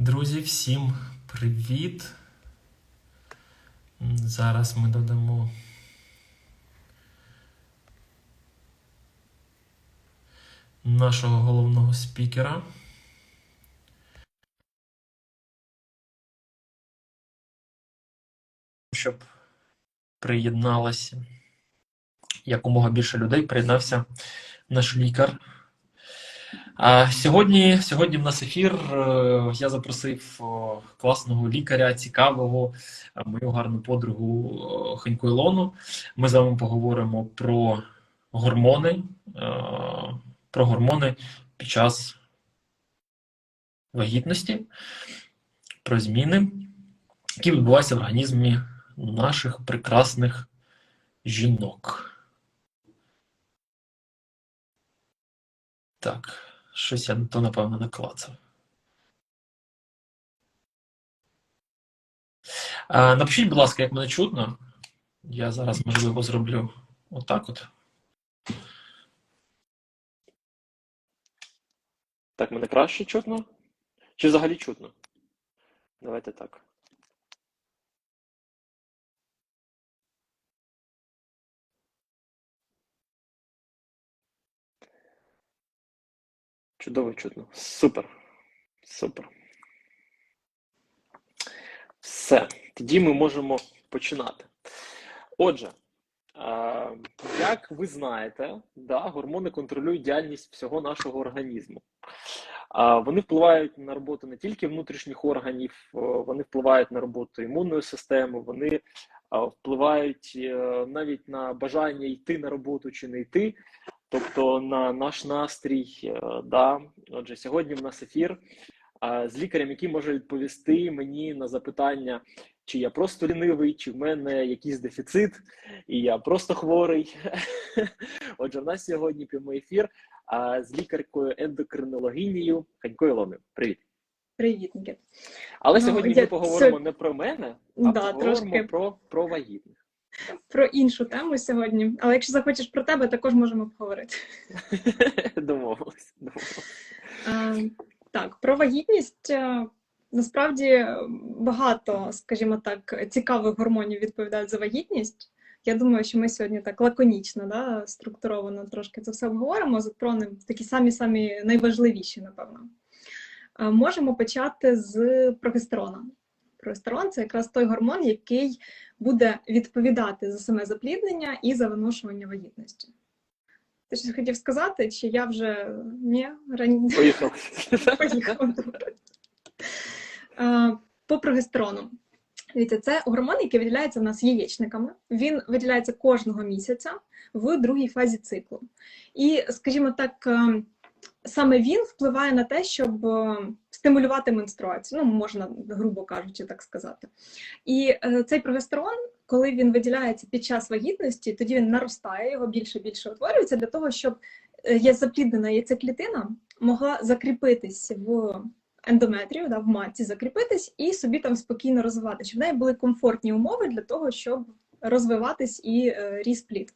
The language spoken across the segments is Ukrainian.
Друзі, всім привіт! Зараз ми додамо. Нашого головного спікера. Щоб приєдналося якомога більше людей, приєднався наш лікар. Сьогодні, сьогодні в нас ефір. Е, Я запросив класного лікаря, цікавого, е, мою гарну подругу Хеньку Ілону. Ми з вами поговоримо про гормони, е, про гормони під час вагітності, про зміни, які відбуваються в організмі наших прекрасних жінок. Так, щось я то, напевно, наклацав. А, напишіть, будь ласка, як мене чутно. Я зараз, можливо, зроблю отак от. Так, мене краще чутно? Чи взагалі чутно? Давайте так. Чудово чутно. Супер. Супер. Все. Тоді ми можемо починати. Отже, як ви знаєте, да, гормони контролюють діяльність всього нашого організму. Вони впливають на роботу не тільки внутрішніх органів, вони впливають на роботу імунної системи, вони впливають е, навіть на бажання йти на роботу чи не йти, тобто на наш настрій. е, Да. Отже, сьогодні в нас ефір з лікарем, який може відповісти мені на запитання, чи я просто лінивий, чи в мене якийсь дефіцит, і я просто хворий. Отже, в нас сьогодні прямий ефір з лікаркою ендокринологинею Ханькою Ілоною. Привіт. Привіт, Нікіт. Але Ну, сьогодні я- ми поговоримо це- не про мене, а Да, поговоримо трошки. про, про вагітних. Про іншу тему сьогодні. Але якщо захочеш про тебе, також можемо поговорити. Домовились. Так, про вагітність е, насправді багато, скажімо так, цікавих гормонів відповідають за вагітність. Я думаю, що ми сьогодні так лаконічно, да, структуровано трошки це все обговоримо. Не- такі самі самі найважливіші, напевно. Можемо почати з прогестерона. Прогестерон це якраз той гормон, який буде відповідати за саме запліднення і за виношування вагітності. Ти щось хотів сказати, чи я вже ні, раніше добре. Е, По прогестерону. Дивіться, це гормон, який виділяється в нас яєчниками. Він виділяється кожного місяця в другій фазі циклу. І, скажімо так, е, саме він впливає на те, щоб е, стимулювати менструацію. Ну, можна, грубо кажучи, так сказати. І е, цей прогестерон, коли він виділяється під час вагітності, тоді він наростає, його більше більше утворюється для того, щоб е, є запліднена яйцеклітина могла закріпитись в ендометрію, да, в матці закріпитись і собі там спокійно розвиватися, щоб в неї були комфортні умови для того, щоб розвиватись і е, ріс плід.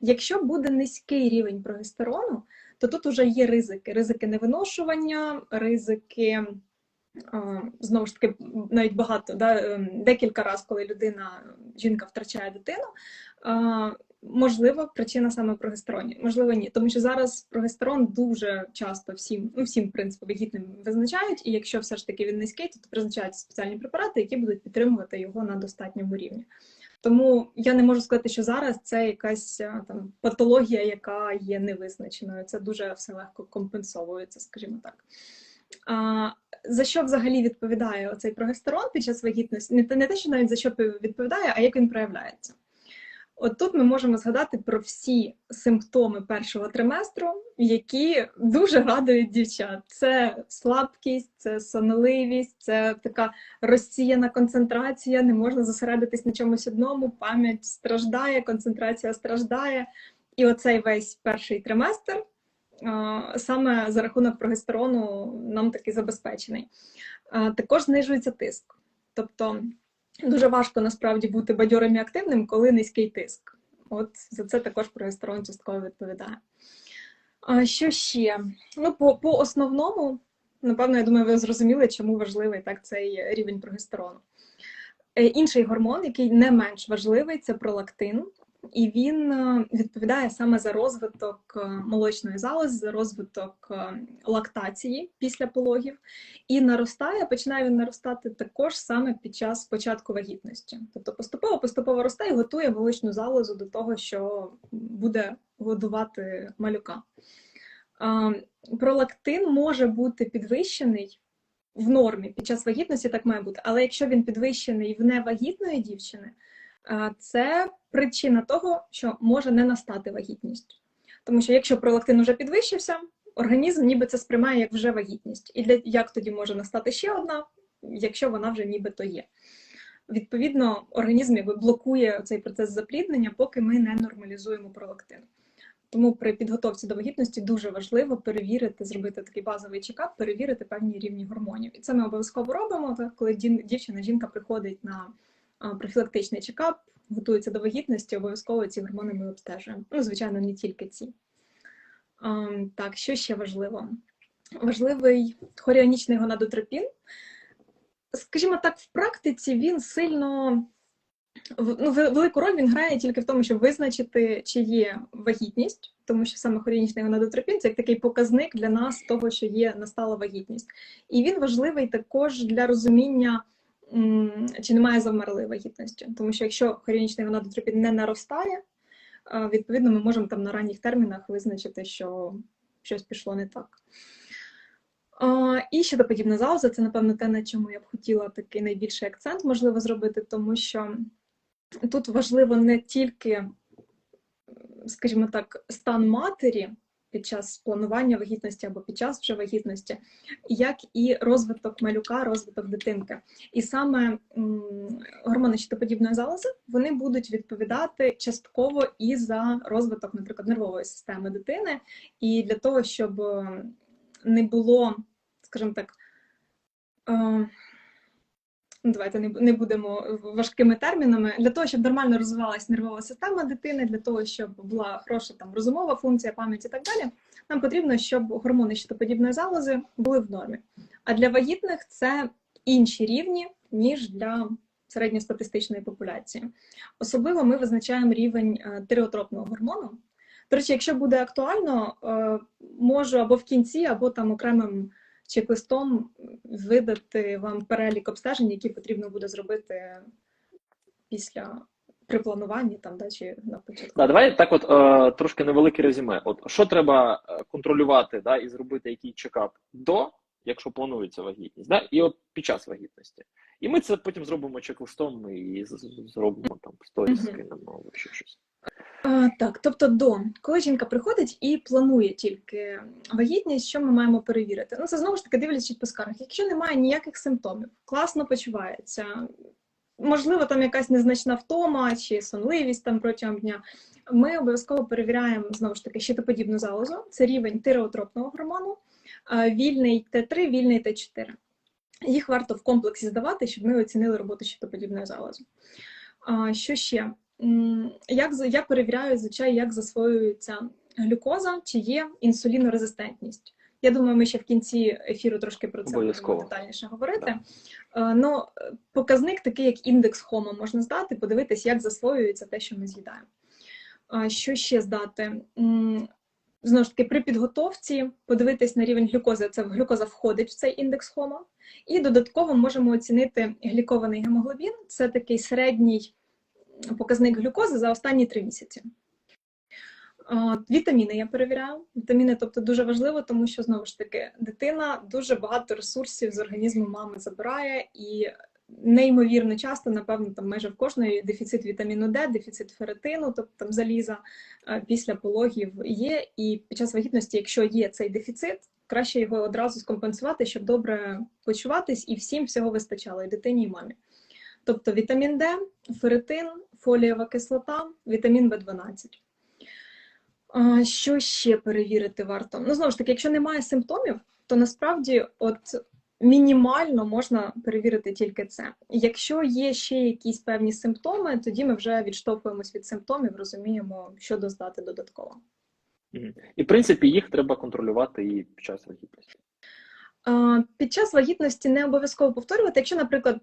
Якщо буде низький рівень прогестерону, то тут вже є ризики: ризики невиношування, ризики. Знову ж таки, навіть багато, да, е, декілька разів, коли людина, жінка втрачає дитину, можливо, причина саме прогестероні, можливо, ні. Тому що зараз прогестерон дуже часто всім, ну всім, в принципі, вагітним визначають, і якщо все ж таки він низький, то призначають спеціальні препарати, які будуть підтримувати його на достатньому рівні. Тому я не можу сказати, що зараз це якась там патологія, яка є невизначеною. Це дуже все легко компенсовується, скажімо так. А, за що взагалі відповідає оцей прогестерон під час вагітності? Не, не те, що навіть за що відповідає, а як він проявляється. От тут ми можемо згадати про всі симптоми першого триместру, які дуже радують дівчат. Це слабкість, це сонливість, це така розсіяна концентрація, не можна зосередитись на чомусь одному, пам'ять страждає, концентрація страждає. І оцей весь перший триместр саме за рахунок прогестерону нам таки забезпечений. Також знижується тиск. Тобто дуже важко насправді бути бадьорим і активним, коли низький тиск. От за це також прогестерон частково відповідає. А що ще? Ну, по, по основному Напевно, я думаю, ви зрозуміли, чому важливий так цей рівень прогестерону. Е, Інший гормон, який не менш важливий, це пролактин, і він е, відповідає саме за розвиток е, молочної залози, за розвиток е, лактації після пологів. І наростає, починає він наростати також саме під час початку вагітності. Тобто поступово поступово росте і готує молочну залозу до того, що буде годувати малюка. Пролактин може бути підвищений в нормі під час вагітності, так має бути, але якщо він підвищений в невагітної дівчини, це причина того, що може не настати вагітність. Тому що якщо пролактин вже підвищився, організм ніби це сприймає як вже вагітність. І для як тоді може настати ще одна, якщо вона вже нібито є. Відповідно, організм якби блокує цей процес запліднення, поки ми не нормалізуємо пролактин. Тому при підготовці до вагітності дуже важливо перевірити, зробити такий базовий чекап, перевірити певні рівні гормонів. І це ми обов'язково робимо, коли дівчина, жінка приходить на профілактичний чекап, готується до вагітності, обов'язково ці гормони ми обстежуємо. Ну, звичайно, не тільки ці. Так, що ще важливо? Важливий хоріонічний гонадотропін. Скажімо так, в практиці він сильно ну, велику роль він грає тільки в тому, щоб визначити, чи є вагітність, тому що саме хоріонічний гонадотропін це як такий показник для нас того, що є настала вагітність. І він важливий також для розуміння, чи немає завмерлої вагітності. Тому що якщо хоріонічний гонадотропін не наростає, відповідно, ми можемо там на ранніх термінах визначити, що щось пішло не так. І щитоподібна залоза це, напевно, те, на чому я б хотіла такий найбільший акцент можливо зробити, тому що тут важливо не тільки, скажімо так, стан матері під час планування вагітності або під час вже вагітності, як і розвиток малюка, розвиток дитинки. І саме гормони щитоподібної залози вони будуть відповідати частково і за розвиток, наприклад, нервової системи дитини, і для того, щоб не було, скажімо так, е, давайте не, не будемо важкими термінами, для того, щоб нормально розвивалася нервова система дитини, для того, щоб була хороша там розумова функція, пам'ять і так далі, нам потрібно, щоб гормони щитоподібної залози були в нормі. А для вагітних це інші рівні, ніж для середньостатистичної популяції. Особливо ми визначаємо рівень е, тиреотропного гормону. До речі, якщо буде актуально, е, можу або в кінці, або там окремим чек-листом видати вам перелік обстежень, які потрібно буде зробити після при плануванні там, да, чи на початку. Да, давай так, от е, трошки невелике резюме. От що треба е, контролювати, да, і зробити який чекап до, якщо планується вагітність, да, і от під час вагітності. І ми це потім зробимо чек-листом і зробимо там сторіс, Мгм. скинемо або ще щось. Так, тобто до коли жінка приходить і планує тільки вагітність, що ми маємо перевірити? Ну це знову ж таки дивлячись по скаргах. Якщо немає ніяких симптомів, класно почувається, можливо, там якась незначна втома чи сонливість там протягом дня. Ми обов'язково перевіряємо знову ж таки щитоподібну залозу. Це рівень тиреотропного гормону, вільний Т3, вільний Т4. Їх варто в комплексі здавати, щоб ми оцінили роботу щитоподібної залози. Що ще? Як я перевіряю зазвичай, як засвоюється глюкоза, чи є інсулінорезистентність. Я думаю, ми ще в кінці ефіру трошки про це будемо детальніше говорити. Е, Ну, е, показник такий, як індекс хома, можна здати, подивитись, як засвоюється те, що ми з'їдаємо. Що ще здати? Знову ж таки, при підготовці подивитись на рівень глюкози. Це глюкоза входить в цей індекс хома. І додатково можемо оцінити глікований гемоглобін. Це такий середній показник глюкози за останні три місяці. Вітаміни я перевіряю. Вітаміни, тобто, дуже важливо, тому що знову ж таки дитина дуже багато ресурсів з організму мами забирає, і неймовірно часто, напевно, там майже в кожної дефіцит вітаміну Д, дефіцит ферритину, тобто там заліза е, після пологів є. І під час вагітності, якщо є цей дефіцит, краще його одразу скомпенсувати, щоб добре почуватись, і всім всього вистачало, і дитині, і мамі. Тобто вітамін Д, ферритин, фолієва кислота, вітамін В12. Що ще перевірити варто? Ну, знову ж таки, якщо немає симптомів, то насправді от мінімально можна перевірити тільки це. Якщо є ще якісь певні симптоми, тоді ми вже відштовхуємось від симптомів, розуміємо, що доздати додатково. І в принципі їх треба контролювати і під час вагітності. Під час вагітності не обов'язково повторювати, якщо, наприклад,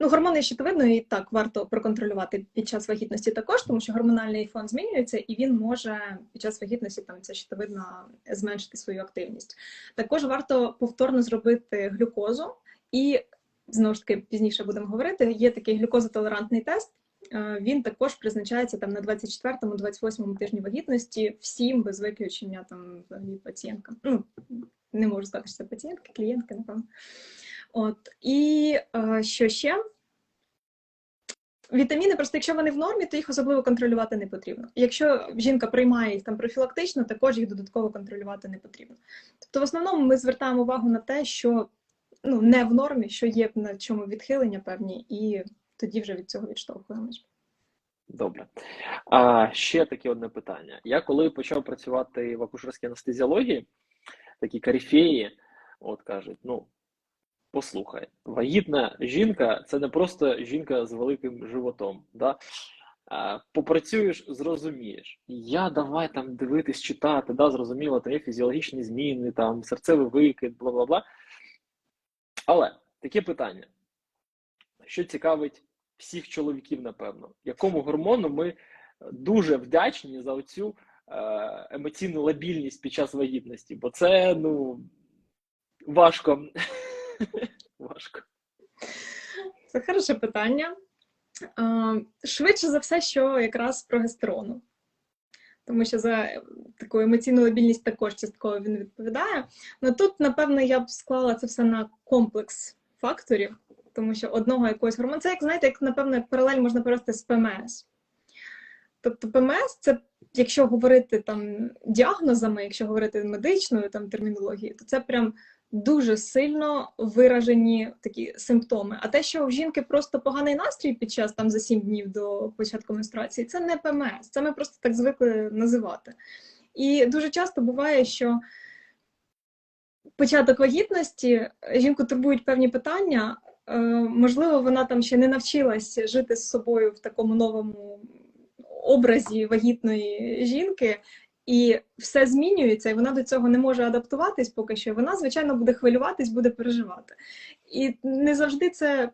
ну, гормони щитовидної так варто проконтролювати під час вагітності також, тому що гормональний фон змінюється, і він може під час вагітності там ця щитовидна зменшити свою активність. Також варто повторно зробити глюкозу, і знову ж таки пізніше будемо говорити. Є такий глюкозотолерантний тест. Е, Він також призначається там на 24-28 тижні вагітності всім без виключення там взагалі пацієнткам. Ну не можу сказати, що це пацієнтки, клієнтки, напевно. От і е, що ще? Вітаміни, просто якщо вони в нормі, то їх особливо контролювати не потрібно. Якщо жінка приймає їх там профілактично, також їх додатково контролювати не потрібно. Тобто, в основному ми звертаємо увагу на те, що ну, не в нормі, що є на чому відхилення певні, і тоді вже від цього відштовхуємось. Добре. А ще таке одне питання. Я коли почав працювати в акушерській анестезіології, такі каріфеї, от кажуть: ну, послухай, вагітна жінка це не просто жінка з великим животом. Да? Попрацюєш, зрозумієш. Я давай там дивитись, читати, да, зрозуміло, там є фізіологічні зміни, там серцевий викид, бла бла бла. Але таке питання: що цікавить всіх чоловіків, напевно, якому гормону ми дуже вдячні за оцю е, емоційну лабільність під час вагітності, бо це ну важко. Важко. Це хороше питання. Швидше за все, що якраз прогестерону. Тому що за таку емоційну лабільність також частково він відповідає. Ну тут, напевно, я б склала це все на комплекс факторів, тому що одного якогось гормону, це як знаєте, як напевно паралель можна провести з ПМС. Тобто ПМС це, якщо говорити там діагнозами, якщо говорити медичною там термінологією, то це прям дуже сильно виражені такі симптоми. А те, що в жінки просто поганий настрій під час там за 7 днів до початку менструації, це не ПМС, це ми просто так звикли називати. І дуже часто буває, що початок вагітності жінку турбують певні питання. Е, можливо, вона там ще не навчилась жити з собою в такому новому образі вагітної жінки, і все змінюється, і вона до цього не може адаптуватись поки що. Вона, звичайно, буде хвилюватись, буде переживати. І не завжди це.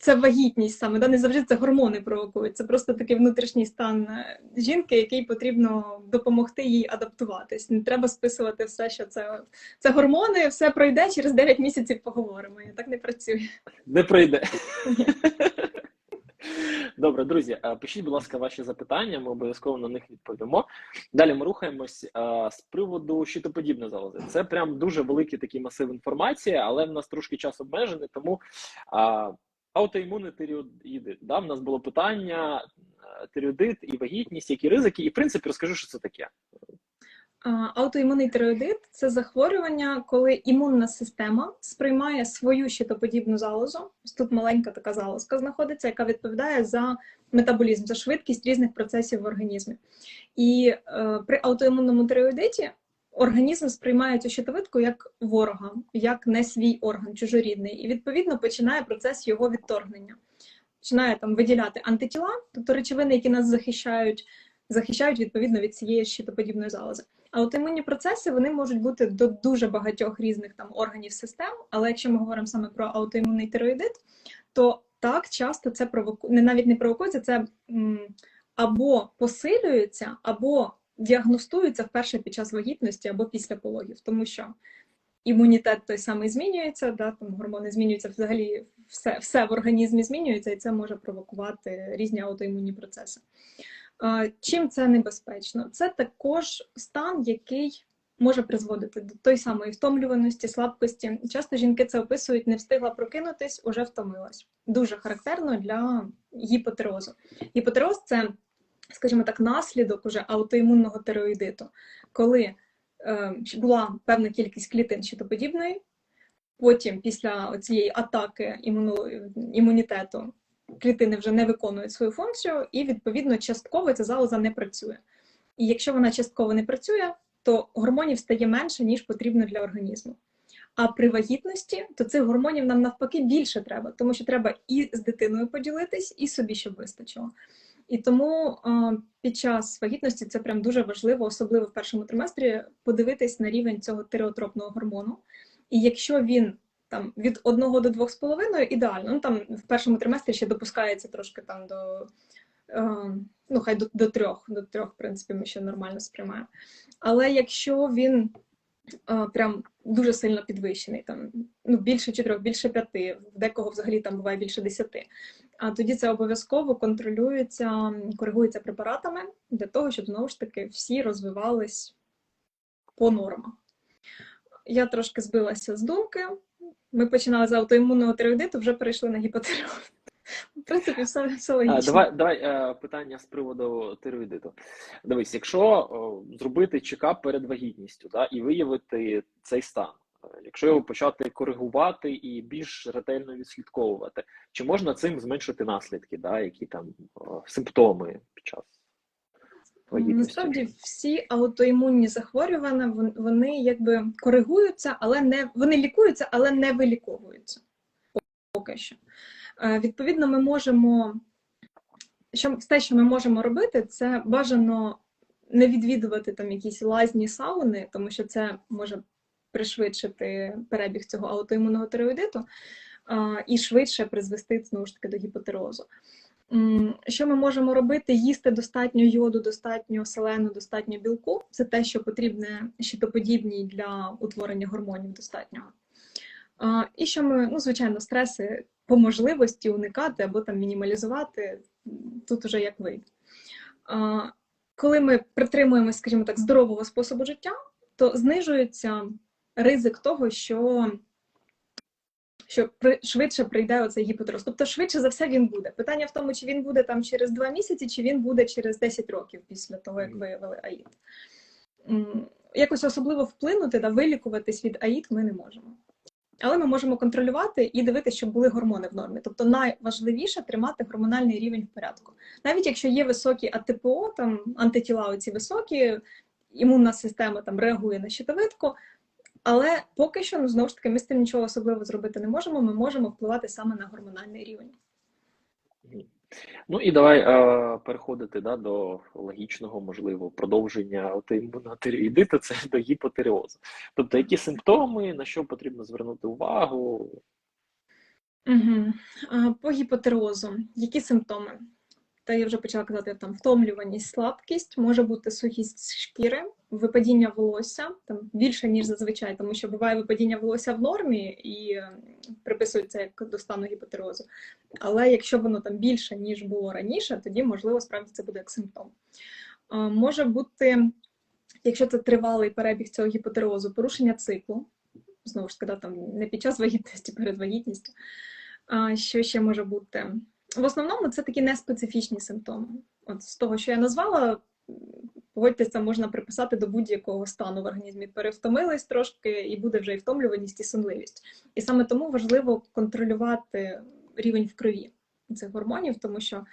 Це вагітність саме, да? не завжди це гормони провокують. Це просто такий внутрішній стан жінки, який потрібно допомогти їй адаптуватись. Не треба списувати все, що це це гормони, все пройде через 9 місяців поговоримо. І так не працює. Не пройде. Добре, друзі, пишіть, будь ласка, ваші запитання, ми обов'язково на них відповімо. Далі ми рухаємось з приводу щитоподібної залози. Це прям дуже великий такий масив інформації, але в нас трошки час обмежений, тому аутоімунний тиреоїдит. Да, в нас було питання тиріодит і вагітність, які ризики, і в принципі розкажу, що це таке. Аутоімунний тиреоїдит – це захворювання, коли імунна система сприймає свою щитоподібну залозу. Ось тут маленька така залозка знаходиться, яка відповідає за метаболізм, за швидкість різних процесів в організмі. І е, при аутоімунному тиреоїдиті організм сприймає цю щитовидку як ворога, як не свій орган, чужорідний, і відповідно починає процес його відторгнення. Починає там виділяти антитіла, тобто речовини, які нас захищають, захищають відповідно від цієї щитоподібної залози. Аутоімунні процеси вони можуть бути до дуже багатьох різних там органів систем, але якщо ми говоримо саме про аутоімунний тироїдит, то так часто це провоку... не навіть не провокується, це м, або посилюється, або діагностується вперше під час вагітності або після пологів, тому що імунітет той самий змінюється, да, там гормони змінюються, взагалі все, все в організмі змінюється, і це може провокувати різні аутоімунні процеси. Чим це небезпечно? Це також стан, який може призводити до той самої втомлюваності, слабкості. Часто жінки це описують, не встигла прокинутись, уже втомилась. Дуже характерно для гіпотерозу. Гіпотероз це, скажімо так, наслідок уже аутоімунного тиреоїдиту, коли е, була певна кількість клітин щитоподібної, потім після цієї атаки імуну, імунітету клітини вже не виконують свою функцію, і, відповідно, частково ця залоза не працює. І якщо вона частково не працює, то гормонів стає менше, ніж потрібно для організму. А при вагітності, то цих гормонів нам навпаки більше треба, тому що треба і з дитиною поділитись, і собі щоб вистачило. І тому під час вагітності це прям дуже важливо, особливо в першому триместрі, подивитись на рівень цього тиреотропного гормону. І якщо він там від 1 до 2,5 ідеально. Ну там в першому триместрі ще допускається трошки там до е, ну хай до, до трьох, до трьох, в принципі, ми ще нормально сприймаємо. Але якщо він е, прям дуже сильно підвищений, там ну більше чотирьох, більше п'яти, в декого взагалі там буває більше десяти. А тоді це обов'язково контролюється, коригується препаратами для того, щоб знову ж таки всі розвивались по нормах. Я трошки збилася з думки. Ми починали з аутоімунного тиреоїдиту, вже перейшли на гіпотиреоз. В принципі, все, все А, логічно. давай давай е, питання з приводу тироїдиту. Дивись, якщо зробити чекап перед вагітністю да, і виявити цей стан, е, якщо його почати коригувати і більш ретельно відслідковувати, чи можна цим зменшити наслідки, да, які там симптоми під час вагітності? Насправді всі аутоімунні захворювання вони якби коригуються, але не вони лікуються, але не виліковуються поки що. Е, Відповідно, ми можемо що те, що ми можемо робити, це бажано не відвідувати там якісь лазні сауни, тому що це може пришвидшити перебіг цього аутоімунного тиреоїдиту і швидше призвести знову ж таки до гіпотерозу. Що ми можемо робити? Їсти достатньо йоду, достатньо селену, достатньо білку. Це те, що потрібне щитоподібній для утворення гормонів достатнього. І що ми, ну, звичайно, стреси по можливості уникати або там мінімалізувати, тут уже як вийде. Коли ми притримуємося, скажімо так, здорового способу життя, то знижується ризик того, що що при, швидше прийде оцей гіпотероз. Тобто швидше за все він буде. Питання в тому, чи він буде там через два місяці, чи він буде через 10 років після того, як виявили АІД. Якось особливо вплинути та вилікуватись від АІД ми не можемо. Але ми можемо контролювати і дивитися, щоб були гормони в нормі. Тобто найважливіше тримати гормональний рівень в порядку. Навіть якщо є високі АТПО, там антитіла оці високі, імунна система там реагує на щитовидку, але поки що, ну знову ж таки, ми з тим нічого особливо зробити не можемо. Ми можемо впливати саме на гормональний рівень. Ну і давай е, переходити да, до логічного, можливо, продовження аутоімунного тиреоїдиту, це до гіпотиреозу. Тобто, які симптоми, на що потрібно звернути увагу? Угу. По гіпотерозу, які симптоми? Та я вже почала казати там втомлюваність, слабкість, може бути сухість шкіри, випадіння волосся там більше ніж зазвичай, тому що буває випадіння волосся в нормі і приписується як до стану гіпотерозу. Але якщо воно там більше ніж було раніше, тоді можливо справді це буде як симптом. Може бути, якщо це тривалий перебіг цього гіпотерозу, порушення циклу. Знову ж таки, там не під час вагітності, перед вагітністю. А, Що ще може бути? В основному це такі неспецифічні симптоми. От з того, що я назвала, погодьтеся, це можна приписати до будь-якого стану в організмі. Перевтомились трошки, і буде вже і втомлюваність, і сонливість. І саме тому важливо контролювати рівень в крові цих гормонів, тому що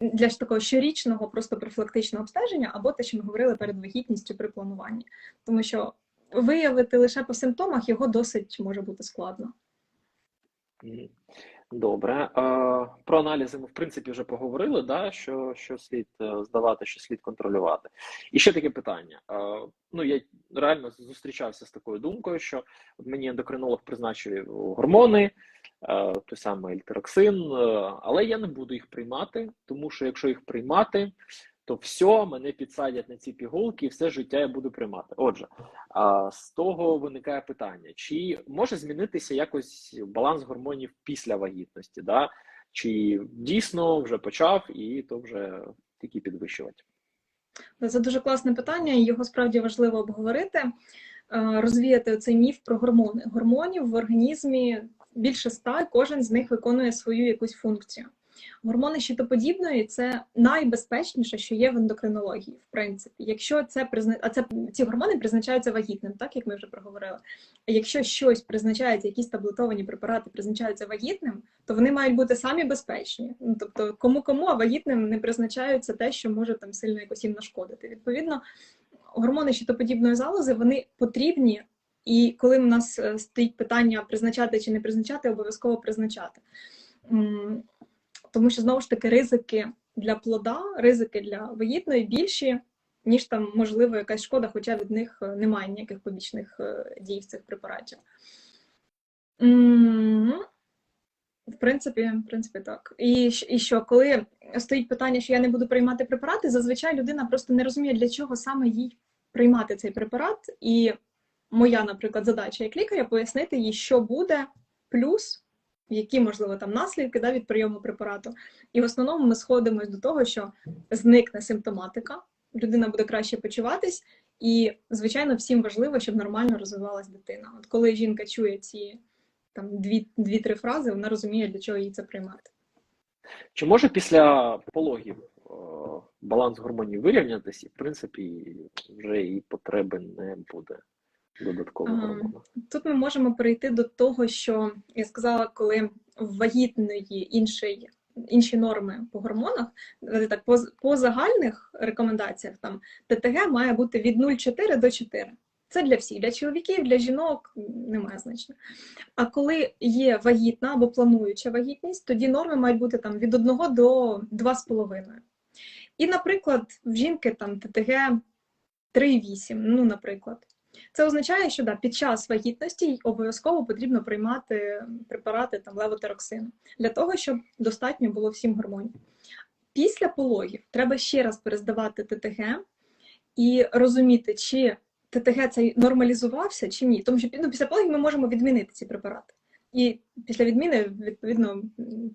для ж такого щорічного, просто профілактичного обстеження, або те, що ми говорили перед вагітністю при плануванні, тому що виявити лише по симптомах його досить може бути складно. Добре. Е, Про аналізи ми, в принципі, вже поговорили, да, що, що слід е, здавати, що слід контролювати. І ще таке питання. Е, Ну, я реально зустрічався з такою думкою, що мені ендокринолог призначив гормони, той самий ельтероксин, але я не буду їх приймати, тому що якщо їх приймати, то все, мене підсадять на ці пігулки, і все життя я буду приймати. Отже, а з того виникає питання: чи може змінитися якось баланс гормонів після вагітності? Да? Чи дійсно вже почав і то вже тільки підвищувати? Це дуже класне питання, і його справді важливо обговорити, розвіяти цей міф про гормони. Гормонів в організмі більше ста, кожен з них виконує свою якусь функцію. Гормони щитоподібної це найбезпечніше, що є в ендокринології, в принципі. Якщо це призна... а це ці гормони призначаються вагітним, так як ми вже проговорили. Якщо щось призначається, якісь таблетовані препарати призначаються вагітним, то вони мають бути самі безпечні. Ну тобто, кому кому, а вагітним не призначаються те, що може там сильно якось їм нашкодити. Відповідно, гормони щитоподібної залози вони потрібні. І коли в нас е, стоїть питання призначати чи не призначати, обов'язково призначати. Тому що знову ж таки ризики для плода, ризики для вагітної більші, ніж там, можливо, якась шкода, хоча від них е, немає ніяких побічних е, дій в цих препаратів. В принципі, в принципі, так. І, і що, коли стоїть питання, що я не буду приймати препарати, зазвичай людина просто не розуміє, для чого саме їй приймати цей препарат. І моя, наприклад, задача як лікаря пояснити їй, що буде, плюс які, можливо, там наслідки да, від прийому препарату. І в основному ми сходимось до того, що зникне симптоматика, людина буде краще почуватись, і, звичайно, всім важливо, щоб нормально розвивалась дитина. От коли жінка чує ці там дві- дві-три фрази, вона розуміє, для чого їй це приймати. Чи може після пологів е, баланс гормонів вирівнятися, і в принципі вже і потреби не буде додаткового Ага. Тут ми можемо перейти до того, що я сказала, коли в вагітної інший, інші норми по гормонах, так, по, по загальних рекомендаціях там ТТГ має бути від 0,4 до 4. Це для всіх, для чоловіків, для жінок немає значення. А коли є вагітна або плануюча вагітність, тоді норми мають бути там від 1 до 2,5. І, наприклад, в жінки там ТТГ 3,8, ну, наприклад. Це означає, що да, під час вагітності обов'язково потрібно приймати препарати там левотероксину для того, щоб достатньо було всім гормонів. Після пологів треба ще раз перездавати ТТГ і розуміти, чи ТТГ цей нормалізувався чи ні. Тому що ну, після пологів ми можемо відмінити ці препарати. І після відміни, відповідно,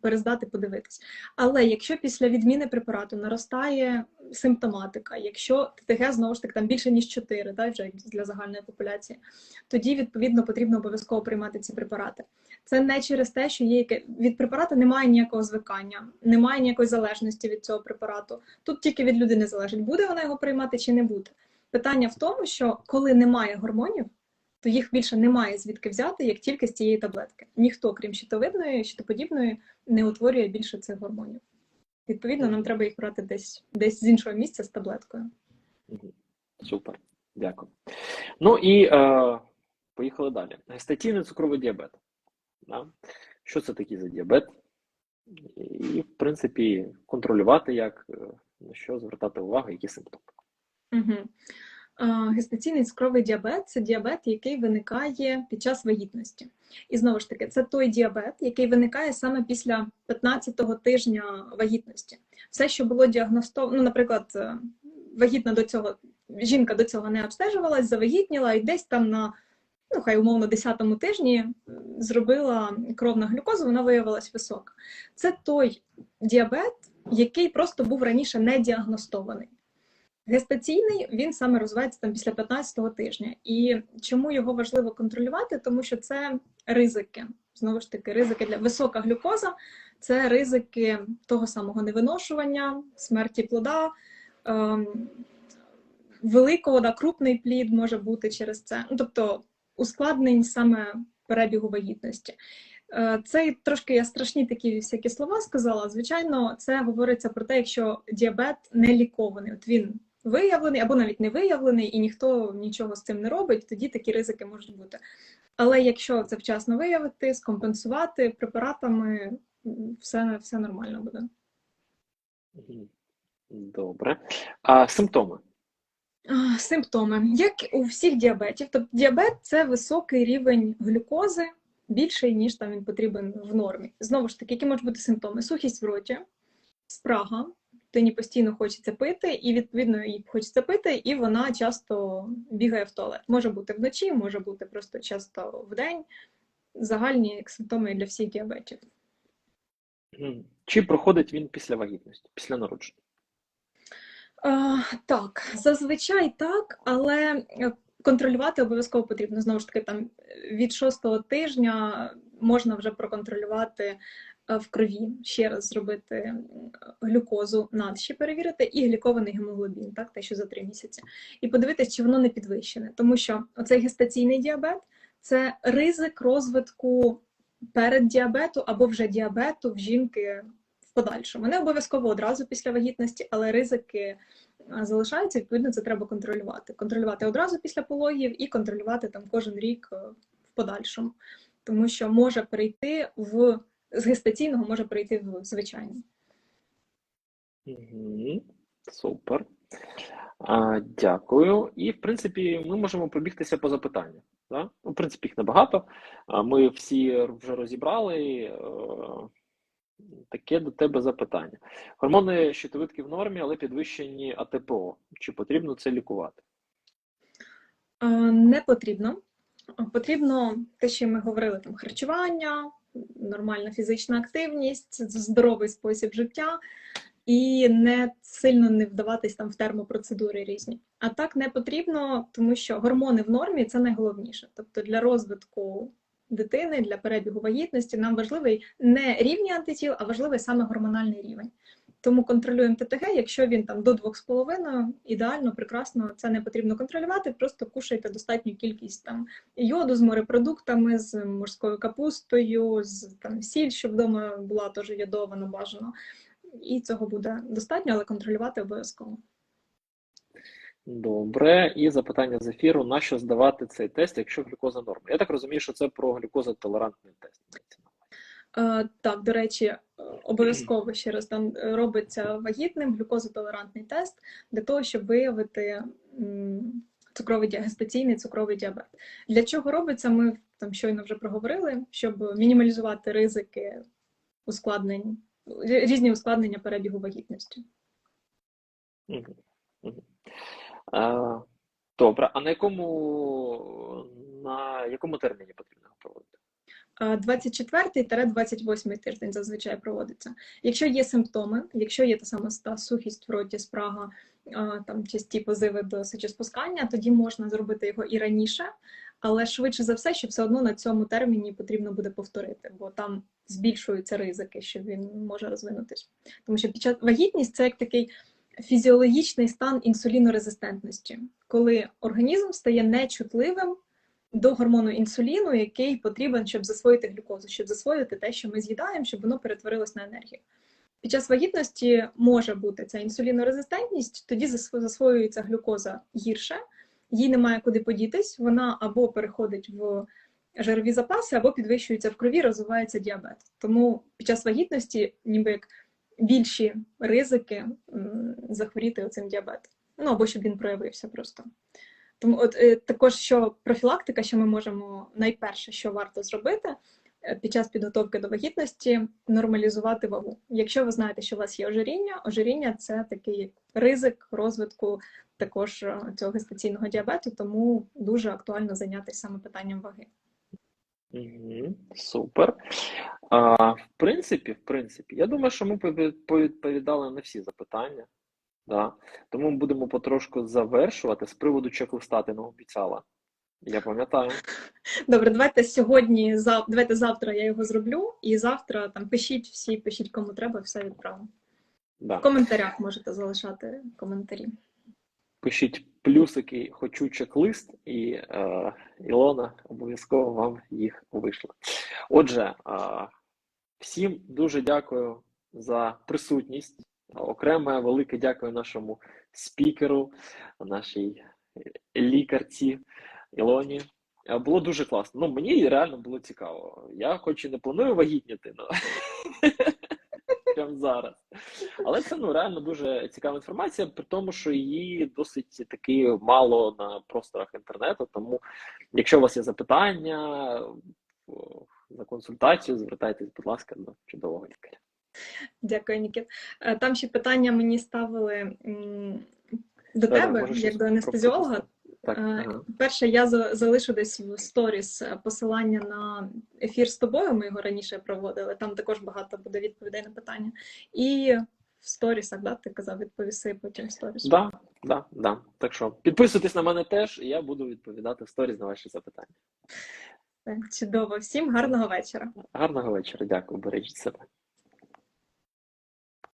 перездати, подивитись. Але якщо після відміни препарату наростає симптоматика, якщо ТТГ знову ж таки там більше ніж 4, так, вже для загальної популяції, тоді відповідно потрібно обов'язково приймати ці препарати. Це не через те, що є яке від препарату немає ніякого звикання, немає ніякої залежності від цього препарату. Тут тільки від людини залежить, буде вона його приймати чи не буде. Питання в тому, що коли немає гормонів, то їх більше немає звідки взяти, як тільки з цієї таблетки. Ніхто, крім щитовидної, щитоподібної, не утворює більше цих гормонів. Відповідно, нам треба їх брати десь, десь з іншого місця з таблеткою. Супер, дякую. Ну і е, поїхали далі. Гестаційний цукровий діабет. Да? Що це такий за діабет? І, в принципі, контролювати як, е, на що звертати увагу, які симптоми. Угу. Гестаційний цукровий діабет це діабет, який виникає під час вагітності. І знову ж таки, це той діабет, який виникає саме після 15-го тижня вагітності. Все, що було діагностовано, ну, наприклад, е, вагітна до цього, жінка до цього не обстежувалась, завагітніла і десь там на, ну хай умовно, 10-му тижні зробила кров на глюкозу, вона виявилась висока. Це той діабет, який просто був раніше не діагностований. Гестаційний він саме розвивається там після 15-го тижня. І чому його важливо контролювати? Тому що це ризики. Знову ж таки, ризики для висока глюкоза, це ризики того самого невиношування, смерті плода, ем, великого, да, крупний плід може бути через це. Ну, тобто ускладнень саме перебігу вагітності. Е, Це трошки я страшні такі всякі слова сказала. Звичайно, це говориться про те, якщо діабет не лікований, от він виявлений або навіть не виявлений, і ніхто нічого з цим не робить, тоді такі ризики можуть бути. Але якщо це вчасно виявити, скомпенсувати препаратами, все, все нормально буде. Добре. А симптоми? Симптоми, як у всіх діабетів, тобто діабет це високий рівень глюкози, більший, ніж там він потрібен в нормі. Знову ж таки, які можуть бути симптоми? Сухість в роті, спрага, дитині постійно хочеться пити, і відповідно їй хочеться пити, і вона часто бігає в туалет. Може бути вночі, може бути просто часто вдень. Загальні симптоми для всіх діабетів. Чи проходить він після вагітності, після народження? А, так, зазвичай так, але е, контролювати обов'язково потрібно. Знову ж таки, там від шостого тижня можна вже проконтролювати в крові, ще раз зробити глюкозу надші перевірити, і глікований гемоглобін, так, те, що за три місяці, і подивитися, чи воно не підвищене. Тому що оцей гестаційний діабет це ризик розвитку переддіабету або вже діабету в жінки в подальшому. Не обов'язково одразу після вагітності, але ризики залишаються. Відповідно, це треба контролювати. Контролювати одразу після пологів і контролювати там кожен рік е, в подальшому, тому що може перейти в з гестаційного може перейти в звичайний. Угу. Супер. А, дякую. І, в принципі, ми можемо пробігтися по запитанням. Да? Ну, в принципі, їх небагато. А, Ми всі вже розібрали. Е, Таке до тебе запитання. Гормони щитовидки в нормі, але підвищені АТПО. Чи потрібно це лікувати? Е, Не потрібно. Потрібно те, що ми говорили, там харчування, нормальна фізична активність, здоровий спосіб життя, і не сильно не вдаватись там в термопроцедури різні. А так не потрібно, тому що гормони в нормі це найголовніше. Тобто для розвитку дитини, для перебігу вагітності нам важливий не рівні антитіл, а важливий саме гормональний рівень. Тому контролюємо ТТГ, якщо він там до 2,5, ідеально, прекрасно, це не потрібно контролювати, просто кушайте достатню кількість там йоду з морепродуктами, з морською капустою, з там сіль, щоб вдома була теж йодована бажано. І цього буде достатньо, але контролювати обов'язково. Добре. І запитання з ефіру: на що здавати цей тест, якщо глюкоза норма? Я так розумію, що це про глюкозотолерантний тест. Е, так, до речі, обов'язково ще раз там робиться вагітним глюкозотолерантний тест для того, щоб виявити цукровий гестаційний цукровий діабет. Для чого робиться? Ми там щойно вже проговорили, щоб мінімалізувати ризики ускладнень, різні ускладнення перебігу вагітності. Добре, а на якому на якому терміні потрібно проводити? 24-28 тиждень зазвичай проводиться. Якщо є симптоми, якщо є та сама ста сухість в роті, спрага, там часті позиви до сечоспускання, тоді можна зробити його і раніше, але швидше за все, що все одно на цьому терміні потрібно буде повторити, бо там збільшуються ризики, що він може розвинутись. Тому що під час вагітність це як такий фізіологічний стан інсулінорезистентності, коли організм стає нечутливим до гормону інсуліну, який потрібен, щоб засвоїти глюкозу, щоб засвоїти те, що ми з'їдаємо, щоб воно перетворилось на енергію. Під час вагітності може бути ця інсулінорезистентність, тоді засвоюється глюкоза гірше, їй немає куди подітись, вона або переходить в жирові запаси, або підвищується в крові, розвивається діабет. Тому під час вагітності, ніби як більші ризики захворіти оцим діабетом. Ну або щоб він проявився просто. Тому от е, також що профілактика, що ми можемо найперше, що варто зробити е, під час підготовки до вагітності, нормалізувати вагу. Якщо ви знаєте, що у вас є ожиріння, ожиріння це такий ризик розвитку також е, цього гестаційного діабету, тому дуже актуально зайнятися саме питанням ваги. Супер. А, в принципі, в принципі, я думаю, що ми пові- повідповідали на всі запитання. Да. Тому ми будемо потрошку завершувати з приводу чек-листа ти нам обіцяла. Я пам'ятаю. Добре, давайте сьогодні, зав... давайте завтра я його зроблю, і завтра там пишіть всі, пишіть кому треба, все відправимо. Да. В коментарях можете залишати коментарі. Пишіть плюсики, хочу чек-лист, і е, Ілона обов'язково вам їх вийшла. Отже, е, всім дуже дякую за присутність. Окреме велике дякую нашому спікеру, нашій лікарці Ілоні. Е, Було дуже класно. Ну, мені реально було цікаво. Я хоч і не планую вагітніти, але прямо зараз. Але це ну реально дуже цікава інформація, при тому, що її досить таки мало на просторах інтернету. Тому, якщо у вас є запитання за консультацію, звертайтесь, будь ласка, до чудового лікаря. Дякую, Нікіт. Е, Там ще питання мені ставили до Да-да, тебе, як щось до анестезіолога. Так, Е, ага. Перше, я залишу десь в сторіс е, посилання на ефір з тобою. Ми його раніше проводили. Там також багато буде відповідей на питання. І в сторісах, да, ти казав, відповіси потім в сторіс. Да, да, да. Так що підписуйтесь на мене теж, і я буду відповідати в сторіс на ваші запитання. Так, чудово. Всім гарного вечора. Гарного вечора, дякую, бережіть себе.